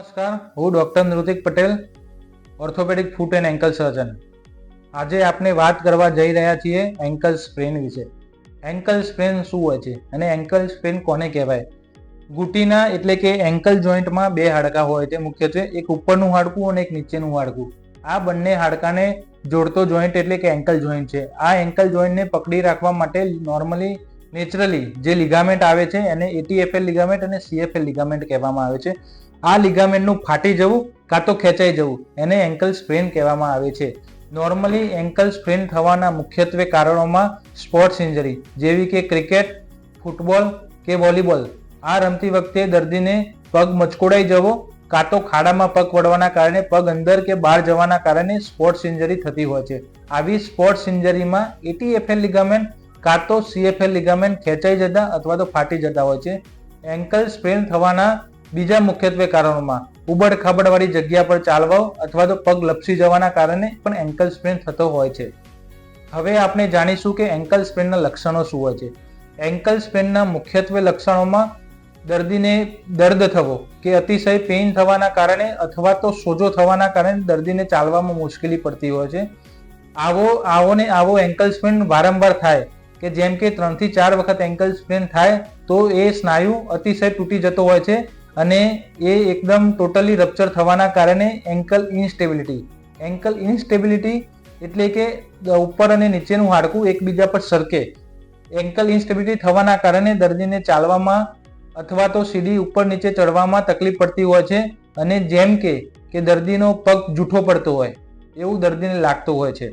નમસ્કાર, હું doctor Nrutik Patel, orthopaedic foot and ankle surgeon. આજે આપણે વાત કરવા જઈ રહ્યા છીએ એન્કલ સ્પ્રેન વિશે. એન્કલ સ્પ્રેન શું હોય છે અને એન્કલ સ્પ્રેન કોને કહેવાય? ઘૂંટીના એટલે કે એન્કલ જોઈન્ટમાં બે હાડકાં હોય છે મુખ્યત્વે એક ઉપરનું હાડકું અને એક નીચેનું હાડકું. આ બંને હાડકાને જોડતો જોઈન્ટ એટલે કે એન્કલ જોઈન્ટ છે. આ એન્કલ જોઈન્ટને પકડી રાખવા માટે નોર્મલી નેચરલી જે લિગામેન્ટ આવે છે, એને એટીએફએલ લિગામેન્ટ અને સીએફએલ લિગામેન્ટ કહેવામાં આવે છે. આ લિગામેન્ટનું ફાટી જવું કાં તો ખેંચાઈ જવું, એને એન્કલ સ્પ્રેન કહેવામાં આવે છે. નોર્મલી એન્કલ સ્પ્રેન થવાના મુખ્યત્વે કારણોમાં સ્પોર્ટ્સ ઇન્જરી જેવી કે ક્રિકેટ ફૂટબોલ કે વોલીબોલ આ રમતી વખતે દર્દીને પગ મચકોડાઈ જવો, કાં તો ખાડામાં પગ પડવાના કારણે પગ અંદર કે બહાર જવાના કારણે સ્પોર્ટ્સ ઇન્જરી થતી હોય છે. આવી સ્પોર્ટ્સ ઇન્જરીમાં એટીએફએલ લિગામેન્ટ કાં તો સીએફએલ લિગામેન્ટ ખેંચાઈ જતા અથવા તો ફાટી જતા હોય છે. એન્કલ સ્પ્રેન થવાના બીજા મુખ્યત્વે કારણોમાં ઉબડ ખાબડવાળી જગ્યા પર ચાલવા અથવા તો પગ લપસી જવાના કારણે પણ એન્કલ સ્પ્રેન થતો હોય છે. હવે આપણે જાણીશું કે એન્કલ સ્પ્રેનના લક્ષણો શું હોય છે. એન્કલ સ્પ્રેનના મુખ્યત્વે લક્ષણોમાં દર્દીને દર્દ થવો કે અતિશય પેઇન થવાના કારણે અથવા તો સોજો થવાના કારણે દર્દીને ચાલવામાં મુશ્કેલી પડતી હોય છે. આવો આવો ને આવો એન્કલ સ્પ્રેન વારંવાર થાય કે જેમ કે ત્રણથી ચાર વખત એન્કલ સ્પ્રેન થાય, તો એ સ્નાયુ અતિશય તૂટી જતો હોય છે અને એ એકદમ ટોટલી રપ્ચર થવાના કારણે એન્કલ ઇન્સ્ટેબિલિટી એન્કલ ઇન્સ્ટેબિલિટી એટલે કે ઉપર અને નીચેનું હાડકું એકબીજા પર સરકે. એન્કલ ઇન્સ્ટેબિલિટી થવાના કારણે દર્દીને ચાલવામાં અથવા તો સીડી ઉપર નીચે ચડવામાં તકલીફ પડતી હોય છે અને જેમ કે કે દર્દીનો પગ જૂઠો પડતો હોય, એવું દર્દીને લાગતું હોય છે.